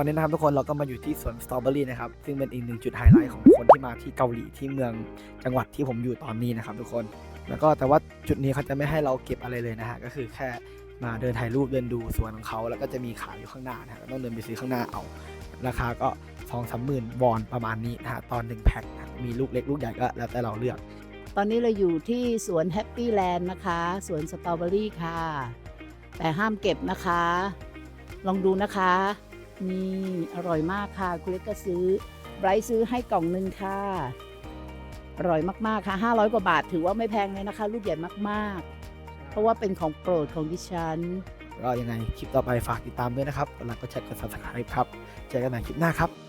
ตอนนี้นะครับทุกคนเราก็มาอยู่ที่สวนสตรอเบอรี่นะครับซึ่งเป็นอีกหนึ่งจุดไฮไลท์ของคนที่มาที่เกาหลีที่เมืองจังหวัดที่ผมอยู่ตอนนี้นะครับทุกคนแล้วก็แต่ว่าจุดนี้เขาจะไม่ให้เราเก็บอะไรเลยนะฮะก็คือแค่มาเดินถ่ายรูปเดินดูสวนของเขาแล้วก็จะมีขายอยู่ข้างหน้านะฮะต้องเดินไปซื้อข้างหน้าเอาราคาก็สองสามหมื่นวอนประมาณนี้นะฮะตอนหนึ่งแพ็คมีลูกเล็กลูกใหญ่ก็แล้วแต่เราเลือก ตอนนี้เราอยู่ที่สวนแฮปปี้แลนด์นะคะสวนสตรอเบอรี่ค่ะ แต่ห้ามเก็บนะคะ ลองดูนะคะ นี่อร่อยมากค่ะคุณเล็กก็ซื้อไบรท์ซื้อให้กล่องหนึ่งค่ะ อร่อยมากๆค่ะ 500 กว่าบาทถือว่าไม่แพงเลยนะคะ ลูกใหญ่มากๆ เพราะว่าเป็นของโปรดของดิฉันก็ยังไงคลิปต่อไปฝากติดตามด้วยนะครับกดไลค์กดแชร์กด subscribe ครับ เจอกันใหม่คลิปหน้าครับ